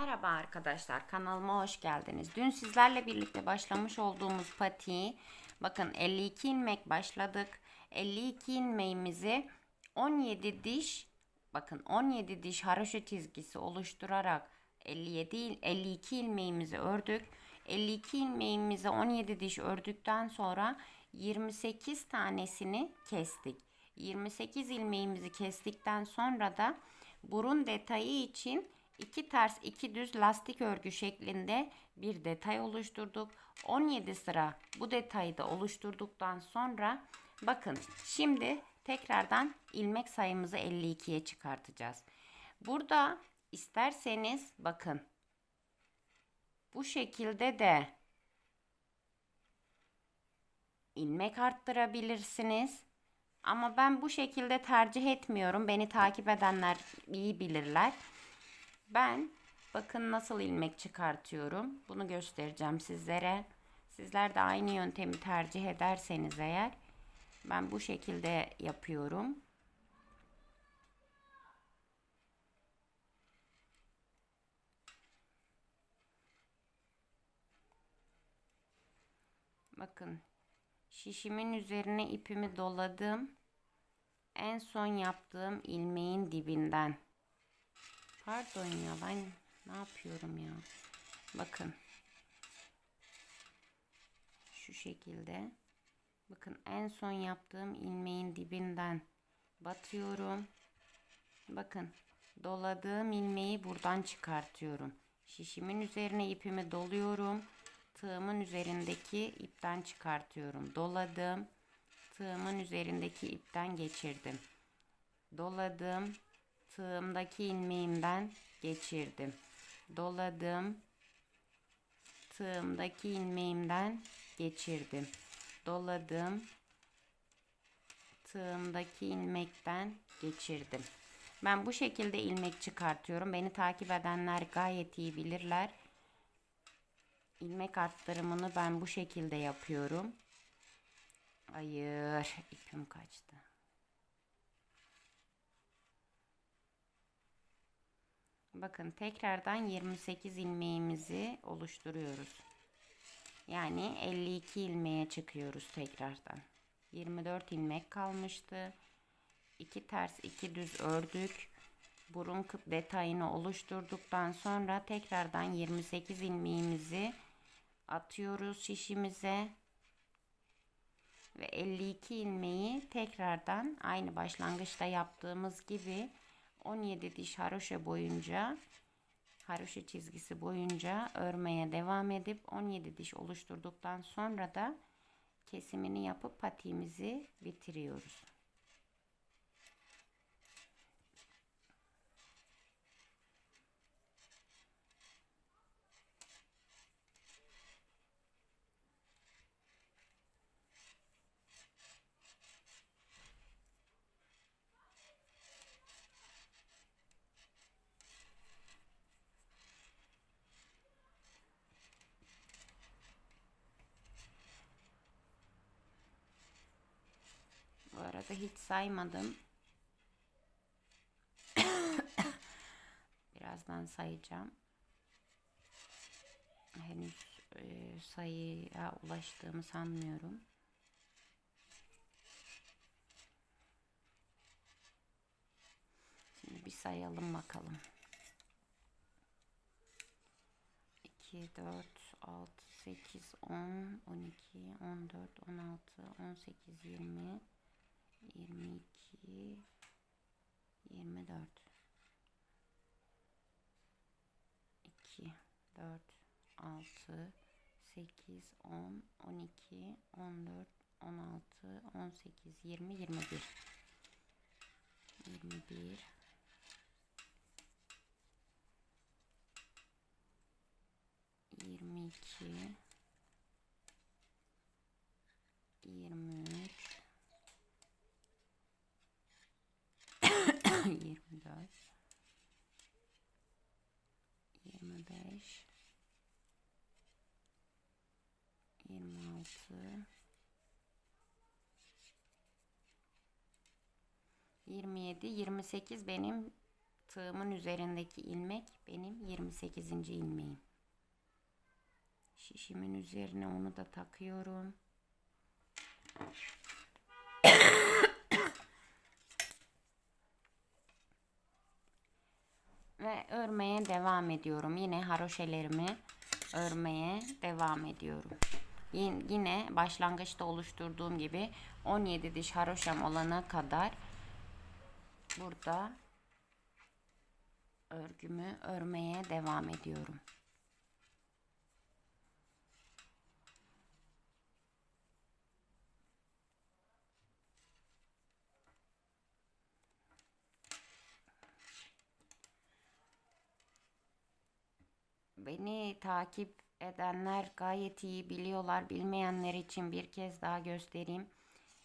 Merhaba arkadaşlar kanalıma hoş geldiniz. Dün sizlerle birlikte başlamış olduğumuz patiği bakın 52 ilmek başladık. 52 ilmeğimizi 17 diş bakın 17 diş haroşa çizgisi oluşturarak 57 il- 52 ilmeğimizi ördük. 52 ilmeğimizi 17 diş ördükten sonra 28 tanesini kestik. 28 ilmeğimizi kestikten sonra da burun detayı için iki ters iki düz lastik örgü şeklinde bir detay oluşturduk. 17 sıra bu detayı da oluşturduktan sonra bakın şimdi tekrardan ilmek sayımızı 52'ye çıkartacağız. Burada isterseniz bakın bu şekilde de ilmek arttırabilirsiniz. Ama ben bu şekilde tercih etmiyorum. Beni takip edenler iyi bilirler. Ben bakın nasıl ilmek çıkartıyorum. Bunu göstereceğim sizlere. Sizler de aynı yöntemi tercih ederseniz eğer ben bu şekilde yapıyorum. Bakın şişimin üzerine ipimi doladım. En son yaptığım ilmeğin dibinden. Pardon ya ben ne yapıyorum ya? Bakın. Şu şekilde. Bakın en son yaptığım ilmeğin dibinden batıyorum. Bakın doladığım ilmeği buradan çıkartıyorum. Şişimin üzerine ipimi doluyorum. Tığımın üzerindeki ipten çıkartıyorum. Doladım. Tığımın üzerindeki ipten geçirdim. Doladım. Tığımdaki ilmeğimden geçirdim. Doladım. Tığımdaki ilmeğimden geçirdim. Doladım. Tığımdaki ilmekten geçirdim. Ben bu şekilde ilmek çıkartıyorum. Beni takip edenler gayet iyi bilirler. İlmek arttırımını ben bu şekilde yapıyorum. Hayır, ipim kaçtı. Bakın tekrardan 28 ilmeğimizi oluşturuyoruz. Yani 52 ilmeğe çıkıyoruz tekrardan. 24 ilmek kalmıştı. 2 ters 2 düz ördük. Burun kıp detayını oluşturduktan sonra tekrardan 28 ilmeğimizi atıyoruz şişimize. Ve 52 ilmeği tekrardan aynı başlangıçta yaptığımız gibi 17 diş haroşa boyunca haroşa çizgisi boyunca örmeye devam edip 17 diş oluşturduktan sonra da kesimini yapıp patiğimizi bitiriyoruz. Bu arada hiç saymadım. Birazdan sayacağım. Henüz e, sayıya ulaştığımı sanmıyorum. Şimdi bir sayalım bakalım. 2, 4, 6, 8, 10, 12, 14, 16, 18, 20, 22 24 2 4 6 8 10 12 14 16 18 20 21 21 22 25 26 27 28 benim tığımın üzerindeki ilmek benim 28. ilmeğim. Şişimin üzerine onu da takıyorum. Ve örmeye devam ediyorum. Yine haroşelerimi örmeye devam ediyorum. Yin- Yine başlangıçta oluşturduğum gibi 17 diş haroşam olana kadar burada örgümü örmeye devam ediyorum. Beni takip edenler gayet iyi biliyorlar. Bilmeyenler için bir kez daha göstereyim.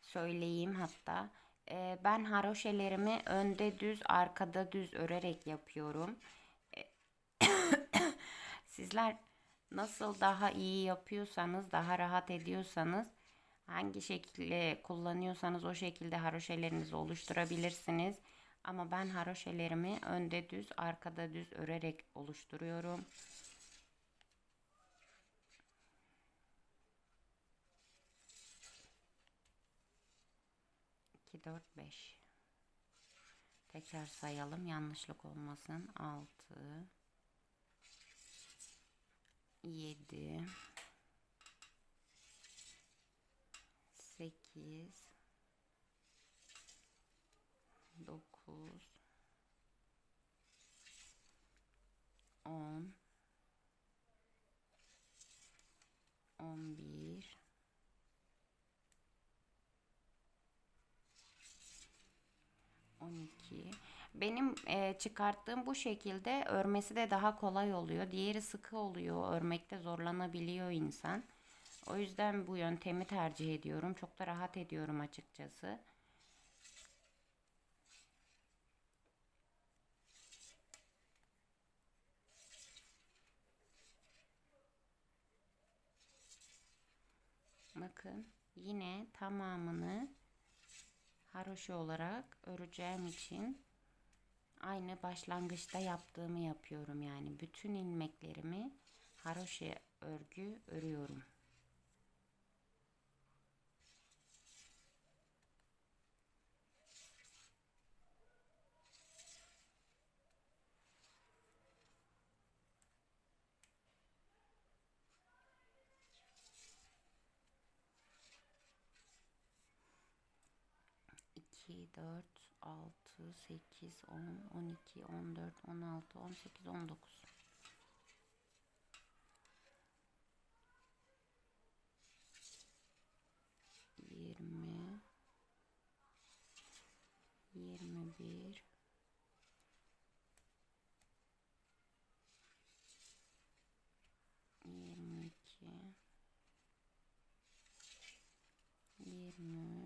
Söyleyeyim hatta. Ee, ben haroşelerimi önde düz, arkada düz örerek yapıyorum. Ee, Sizler nasıl daha iyi yapıyorsanız, daha rahat ediyorsanız, hangi şekilde kullanıyorsanız o şekilde haroşelerinizi oluşturabilirsiniz. Ama ben haroşelerimi önde düz, arkada düz örerek oluşturuyorum. 2, 4, 5. Tekrar sayalım. Yanlışlık olmasın. 6, 7, 8, 9, 10, 11, 12. Benim e, çıkarttığım bu şekilde örmesi de daha kolay oluyor. Diğeri sıkı oluyor. Örmekte zorlanabiliyor insan. O yüzden bu yöntemi tercih ediyorum. Çok da rahat ediyorum açıkçası. Bakın yine tamamını haroşa olarak öreceğim için aynı başlangıçta yaptığımı yapıyorum yani bütün ilmeklerimi haroşa örgü örüyorum. İki, dört, altı, sekiz, on, on iki, on dört, on altı, on sekiz, on dokuz. Yirmi, yirmi bir, yirmi iki, yirmi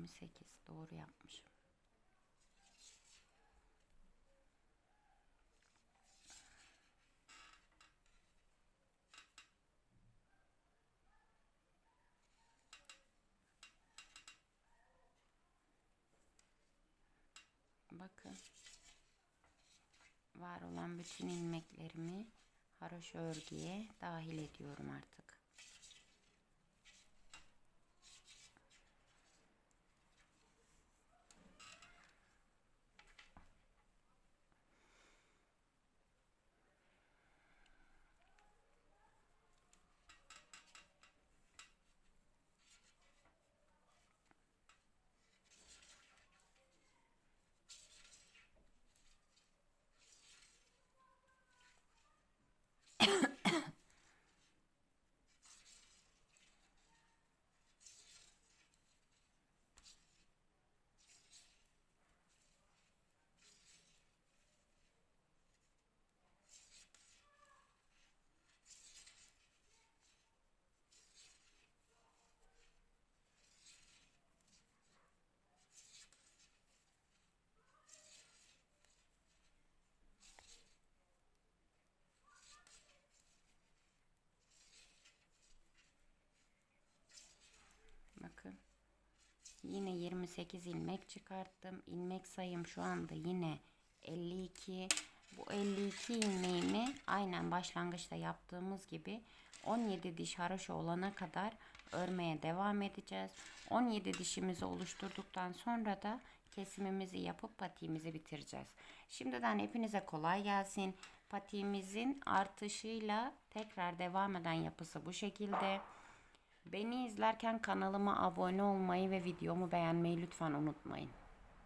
28 doğru yapmışım. Bakın var olan bütün ilmeklerimi haroş örgüye dahil ediyorum artık. Yine 28 ilmek çıkarttım. İlmek sayım şu anda yine 52. Bu 52 ilmeğimi aynen başlangıçta yaptığımız gibi 17 diş haroşa olana kadar örmeye devam edeceğiz. 17 dişimizi oluşturduktan sonra da kesimimizi yapıp patiğimizi bitireceğiz. Şimdiden hepinize kolay gelsin. Patiğimizin artışıyla tekrar devam eden yapısı bu şekilde. Beni izlerken kanalıma abone olmayı ve videomu beğenmeyi lütfen unutmayın.